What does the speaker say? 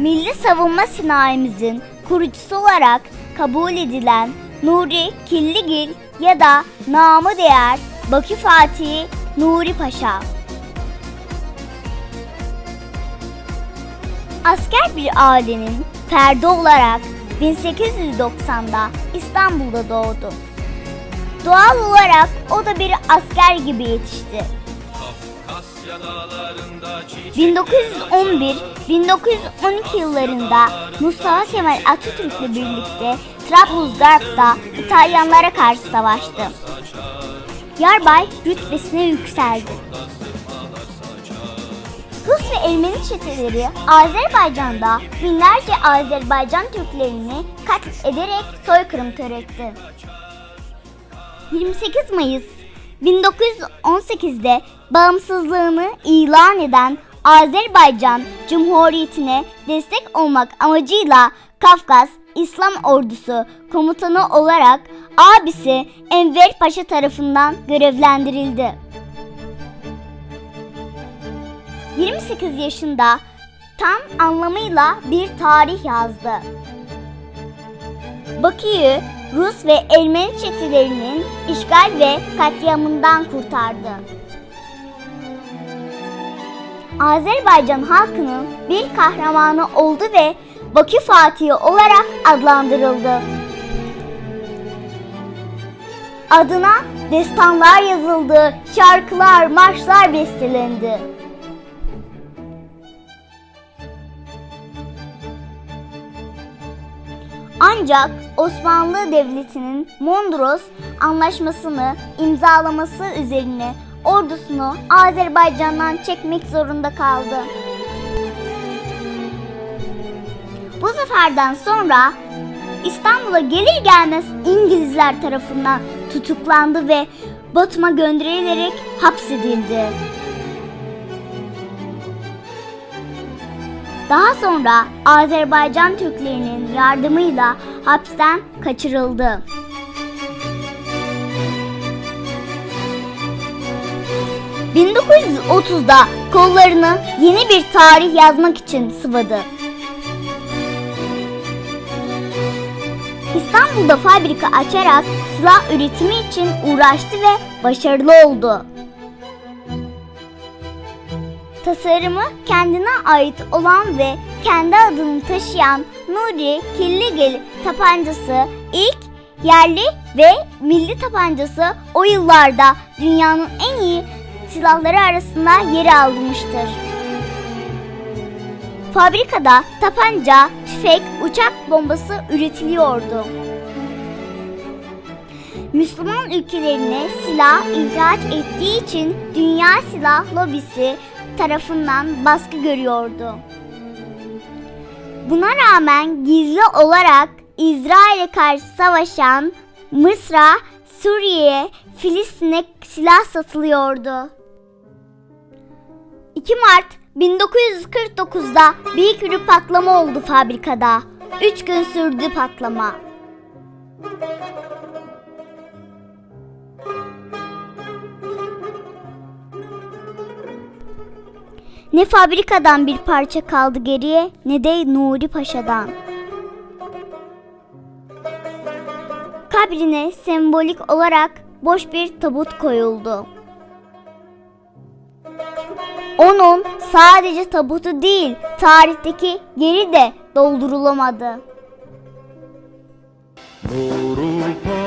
milli savunma sanayimizin kurucusu olarak kabul edilen Nuri Killigil ya da namı değer Bakü Fatih Nuri Paşa. Asker bir ailenin ferdi olarak 1890'da İstanbul'da doğdu. Doğal olarak o da bir asker gibi yetişti. 1911-1912 yıllarında Mustafa Kemal Atatürk'le birlikte Trablusgarp'ta İtalyanlara karşı savaştı. Yarbay rütbesine yükseldi. Rus ve Ermeni çeteleri Azerbaycan'da binlerce Azerbaycan Türklerini katlederek soykırım töretti. 28 Mayıs 1918'de bağımsızlığını ilan eden Azerbaycan Cumhuriyeti'ne destek olmak amacıyla Kafkas İslam Ordusu komutanı olarak abisi Enver Paşa tarafından görevlendirildi. 28 yaşında tam anlamıyla bir tarih yazdı. Bakü'yü Rus ve Ermeni çetelerinin işgal ve katliamından kurtardı. Azerbaycan halkının bir kahramanı oldu ve Bakü Fatihi olarak adlandırıldı. Adına destanlar yazıldı, şarkılar, marşlar bestelendi. Ancak Osmanlı Devleti'nin Mondros Anlaşması'nı imzalaması üzerine ordusunu Azerbaycan'dan çekmek zorunda kaldı. Bu seferden sonra İstanbul'a gelir gelmez İngilizler tarafından tutuklandı ve Batum'a gönderilerek hapsedildi. Daha sonra Azerbaycan Türklerinin yardımıyla hapisten kaçırıldı. ...1930'da kollarını yeni bir tarih yazmak için sıvadı. İstanbul'da fabrika açarak silah üretimi için uğraştı ve başarılı oldu. Tasarımı kendine ait olan ve kendi adını taşıyan Nuri Killigil tabancası ilk yerli ve milli tabancası o yıllarda dünyanın en iyi silahları arasında yer almıştır. Fabrikada tapanca, tüfek, uçak bombası üretiliyordu. Müslüman ülkelerine silah ihraç ettiği için Dünya Silah Lobisi tarafından baskı görüyordu. Buna rağmen gizli olarak İsrail'e karşı savaşan Mısır'a, Suriye'ye, Filistin'e silah satılıyordu. 2 Mart 1949'da büyük bir patlama oldu fabrikada. 3 gün sürdü patlama. Ne fabrikadan bir parça kaldı geriye ne de Nuri Paşa'dan. Kabrine sembolik olarak boş bir tabut koyuldu. Onun sadece tabutu değil, tarihteki yeri de doldurulamadı. Nuru